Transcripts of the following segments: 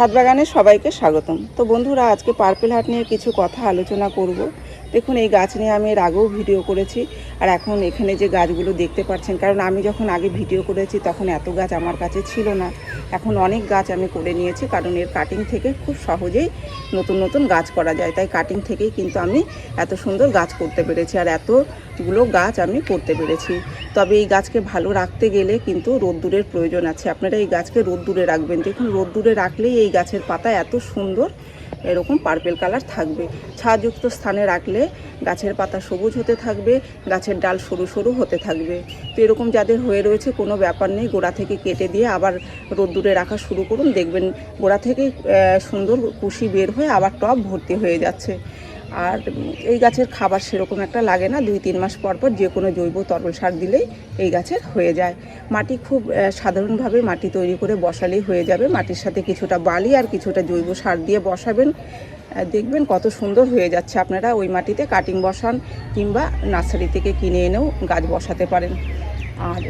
ছাদ বাগানে সবাইকে স্বাগতম। তো বন্ধুরা আজকে পার্পেল হাট নিয়ে কিছু কথা আলোচনা করব। দেখুন, এই গাছ নিয়ে আমি এর আগেও ভিডিও করেছি, আর এখন এখানে যে গাছগুলো দেখতে পাচ্ছেন, কারণ আমি যখন আগে ভিডিও করেছি, তখন এত গাছ আমার কাছে ছিল না। এখন অনেক গাছ আমি করে নিয়েছি, কারণ এর কাটিং থেকে খুব সহজেই নতুন নতুন গাছ করা যায়। তাই কাটিং থেকেই কিন্তু আমি এত সুন্দর গাছ করতে পেরেছি, আর এতগুলো গাছ আমি করতে পেরেছি। তবে এই গাছকে ভালো রাখতে গেলে কিন্তু রোদ্দুরের প্রয়োজন আছে। আপনারা এই গাছকে রোদ্দুরে রাখবেন। দেখুন, রোদ্দুরে রাখলেই এই গাছের পাতা এত সুন্দর এরকম পার্পেল কালার থাকবে। ছাযুক্ত স্থানে রাখলে গাছের পাতা সবুজ হতে থাকবে, গাছের ডাল সরু সরু হতে থাকবে। তো এরকম যাদের হয়ে রয়েছে কোনো ব্যাপার নেই, গোড়া থেকে কেটে দিয়ে আবার রোদ্দুরে রাখা শুরু করুন। দেখবেন গোড়া থেকে সুন্দর কুশি বের হয়ে আবার টপ ভর্তি হয়ে যাচ্ছে। আর এই গাছের খাবার সেরকম একটা লাগে না। দুই, তিন মাস পর পর যে কোনো জৈব তরল সার দিলেই এই গাছের হয়ে যায়। মাটি খুব সাধারণভাবে মাটি তৈরি করে বসালেই হয়ে যাবে। মাটির সাথে কিছুটা বালি আর কিছুটা জৈব সার দিয়ে বসাবেন। দেখবেন কত সুন্দর হয়ে যাচ্ছে। আপনারা ওই মাটিতে কাটিং বসান কিংবা নার্সারি থেকে কিনে এনেও গাছ বসাতে পারেন। আর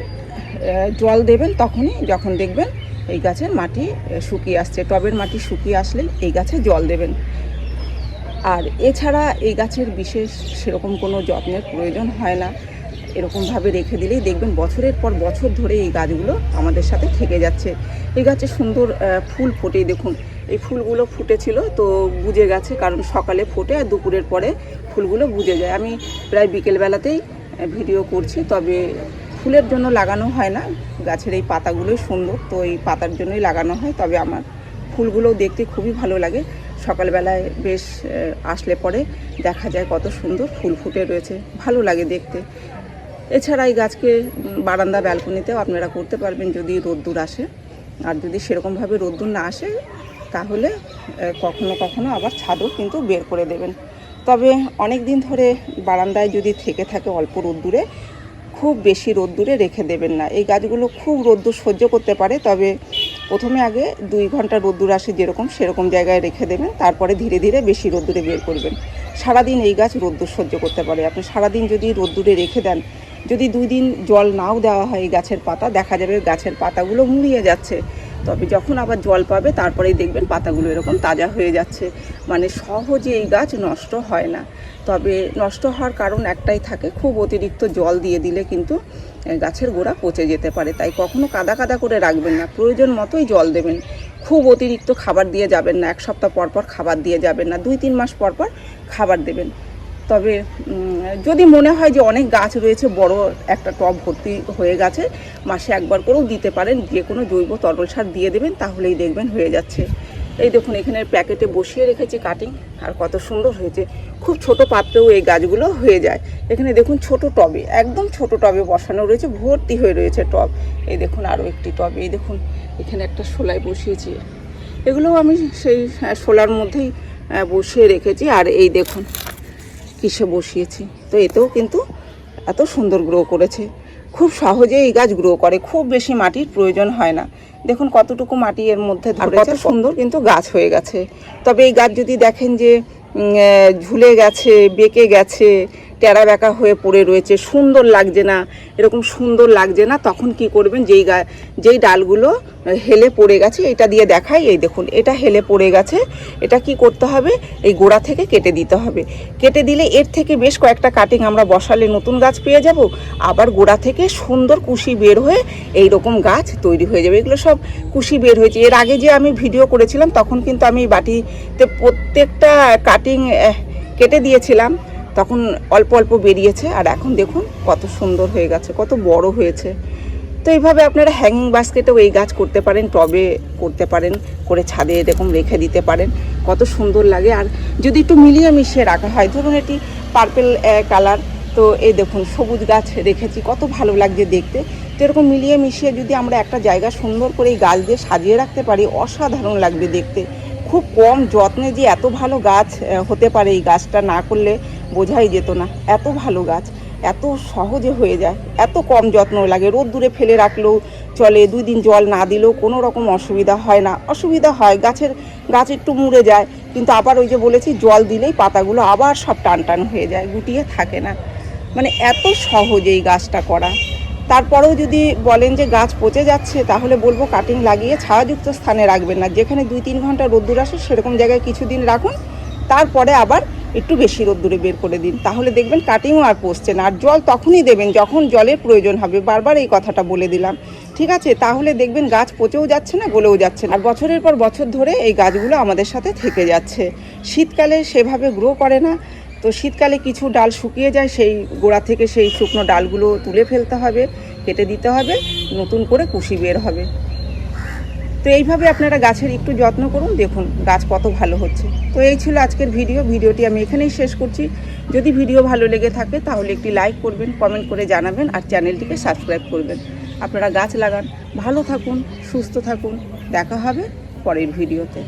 জল দেবেন তখনই যখন দেখবেন এই গাছের মাটি শুকিয়ে আসছে। টবের মাটি শুকিয়ে আসলেই এই গাছে জল দেবেন। আর এছাড়া এই গাছের বিশেষ সেরকম কোনো যত্নের প্রয়োজন হয় না। এরকমভাবে রেখে দিলেই দেখবেন বছরের পর বছর ধরে এই গাছগুলো আমাদের সাথে থেকে যাচ্ছে। এই গাছে সুন্দর ফুল ফোটে দেখুন। এই ফুলগুলো ফুটেছিল তো বুঝে গেছে কারণ সকালে ফোটে আর দুপুরের পরে ফুলগুলো বুঝে যায়। আমি প্রায় বিকেলবেলাতেই ভিডিও করছি তবে ফুলের জন্য লাগানো হয় না। গাছের এই পাতাগুলোই সুন্দর তো এই পাতার জন্যই লাগানো হয়। তবে আমার ফুলগুলোও দেখতে খুবই ভালো লাগে। সকালবেলায় বেশ আসলে পরে দেখা যায় কত সুন্দর ফুল ফুটে রয়েছে, ভালো লাগে দেখতে। এছাড়া এই গাছকে বারান্দা, ব্যালকনিতেও আপনারা করতে পারবেন যদি রোদ্দুর আসে। আর যদি সেরকমভাবে রোদ্দুর না আসে, তাহলে কখনো কখনো আবার ছাদও কিন্তু বের করে দেবেন। তবে অনেক দিন ধরে বারান্দায় যদি থেকে থাকে অল্প রোদ্দুরে, খুব বেশি রোদ্দুরে রেখে দেবেন না। এই গাছগুলো খুব রোদ্দুর সহ্য করতে পারে, তবে প্রথমে আগে দুই ঘণ্টা রোদ্দুর আসে যেরকম, সেরকম জায়গায় রেখে দেবেন, তারপরে ধীরে ধীরে বেশি রোদ্দুরে বের করবেন। সারাদিন এই গাছ রোদ্দুর সহ্য করতে পারে। আপনি সারাদিন যদি রোদ্দুরে রেখে দেন, যদি দুই দিন জল নাও দেওয়া হয় এই গাছের পাতা, দেখা যাবে গাছের পাতাগুলো মুড়িয়ে যাচ্ছে। তবে যখন আবার জল পাবে, তারপরেই দেখবেন পাতাগুলো এরকম তাজা হয়ে যাচ্ছে। মানে সহজে এই গাছ নষ্ট হয় না। তবে নষ্ট হওয়ার কারণ একটাই থাকে, খুব অতিরিক্ত জল দিয়ে দিলে কিন্তু গাছের গোড়া পচে যেতে পারে। তাই কখনো কাদা কাদা করে রাখবেন না। প্রয়োজন মতোই জল দেবেন। খুব অতিরিক্ত খাবার দিয়ে যাবেন না। এক সপ্তাহ পর পর খাবার দিয়ে যাবেন না। দুই তিন মাস পর পর খাবার দেবেন। তবে যদি মনে হয় যে অনেক গাছ রয়েছে, বড় একটা টব ভর্তি হয়ে গেছে, মাসে একবার করেও দিতে পারেন। যে কোনো জৈব তরল সার দিয়ে দেবেন, তাহলেই দেখবেন হয়ে যাচ্ছে। এই দেখুন এখানে প্যাকেটে বসিয়ে রেখেছি কাটিং আর কত সুন্দর হয়েছে। খুব ছোট পাত্রেও এই গাছগুলো হয়ে যায়। এখানে দেখুন, ছোট টবে, একদম ছোট টবে বসানো রয়েছে, ভর্তি হয়ে রয়েছে টব। এই দেখুন, আরও একটি টব। এই দেখুন, এখানে একটা শোলায় বসিয়েছি। এগুলোও আমি সেই শোলার মধ্যেই বসিয়ে রেখেছি। আর এই দেখুন, কিসে বসিয়েছি। তো এতেও কিন্তু এত সুন্দর গ্রো করেছে। খুব সহজে এই গাছ গ্রো করে। খুব বেশি মাটির প্রয়োজন হয় না। দেখুন কতটুকু মাটি এর মধ্যে ধরেছে। সুন্দর কিন্তু গাছ হয়ে গেছে। তবে এই গাছ যদি দেখেন যে ঝুলে গেছে বেঁকে গেছে টেরা বেঁকা হয়ে পড়ে রয়েছে, সুন্দর লাগছে না, এরকম সুন্দর লাগছে না, তখন কি করবেন, যেই গা, যেই ডালগুলো হেলে পড়ে গেছে, এটা দিয়ে দেখাই, এই দেখুন, এটা হেলে পড়ে গেছে, এটা কি করতে হবে, এই গোড়া থেকে কেটে দিতে হবে, কেটে দিলে এর থেকে বেশ কয়েকটা কাটিং আমরা বসালে নতুন গাছ পেয়ে যাব, আবার গোড়া থেকে সুন্দর কুশি বের হয়ে এই রকম গাছ তৈরি হয়ে যাবে, এগুলো সব কুশি বের হয়েছে, এর আগে যে আমি ভিডিও করেছিলাম, তখন কিন্তু আমি বাটিতে প্রত্যেকটা কাটিং কেটে দিয়েছিলাম তখন অল্প অল্প বেরিয়েছে, আর এখন দেখুন কত সুন্দর হয়ে গেছে, কত বড় হয়েছে। তো এইভাবে আপনারা হ্যাঙ্গিং বাস্কেটেও এই গাছ করতে পারেন, টবে করতে পারেন, করে ছাদে এরকম রেখে দিতে পারেন, কত সুন্দর লাগে। আর যদি একটু মিলিয়ে মিশিয়ে রাখা হয়, ধরুন এটি পার্পেল কালার তো এই দেখুন সবুজ গাছ রেখেছি, কত ভালো লাগছে দেখতে। তো এরকম মিলিয়ে মিশিয়ে যদি আমরা একটা জায়গা সুন্দর করে এই গাছ দিয়ে সাজিয়ে রাখতে পারি, অসাধারণ লাগবে দেখতে। খুব কম যত্নে যে এত ভালো গাছ হতে পারে এই গাছটা না করলে বোঝাই যেত না। এত ভালো গাছ, এত সহজে হয়ে যায়, এত কম যত্ন লাগে। রোদ দূরে ফেলে রাখলেও চলে, দুই দিন জল না দিলেও কোনো রকম অসুবিধা হয় না। অসুবিধা হয়, গাছের, গাছ একটু মুড়ে যায়, কিন্তু আবার ওই যে বলেছি, জল দিলেই পাতাগুলো আবার সব টান টান হয়ে যায়, গুটিয়ে থাকে না। মানে এত সহজ এই গাছটা করা। তারপরেও যদি বলেন যে গাছ পচে যাচ্ছে, তাহলে বলব কাটিং লাগিয়ে ছায়াযুক্ত স্থানে রাখবেন না। যেখানে দুই তিন ঘণ্টা রোদ্দুর আসে, সেরকম জায়গায় কিছুদিন রাখুন। তারপরে আবার একটু বেশি রোদ্দুরে বের করে দিন। তাহলে দেখবেন কাটিংও আর পচছে না। আর জল তখনই দেবেন যখন জলের প্রয়োজন হবে। বারবার এই কথাটা বলে দিলাম। ঠিক আছে? তাহলে দেখবেন গাছ পচেও যাচ্ছে না, গলেও যাচ্ছে না। আর বছরের পর বছর ধরে এই গাছগুলো আমাদের সাথে থেকে যাচ্ছে। শীতকালে সেভাবে গ্রো করে না। তো শীতকালে কিছু ডাল শুকিয়ে যায়, সেই গোড়া থেকে সেই শুকনো ডালগুলো তুলে ফেলতে হবে, কেটে দিতে হবে, নতুন করে কুশি বের হবে। তো এইভাবে আপনারা গাছের একটু যত্ন করুন, দেখুন গাছ কত ভালো হচ্ছে। তো এই ছিল আজকের ভিডিও, ভিডিওটি আমি এখানেই শেষ করছি। যদি ভিডিও ভালো লেগে থাকে তাহলে একটি লাইক করবেন, কমেন্ট করে জানাবেন আর চ্যানেলটিকে সাবস্ক্রাইব করবেন। আপনারা গাছ লাগান, ভালো থাকুন, সুস্থ থাকুন, দেখা হবে পরের ভিডিওতে।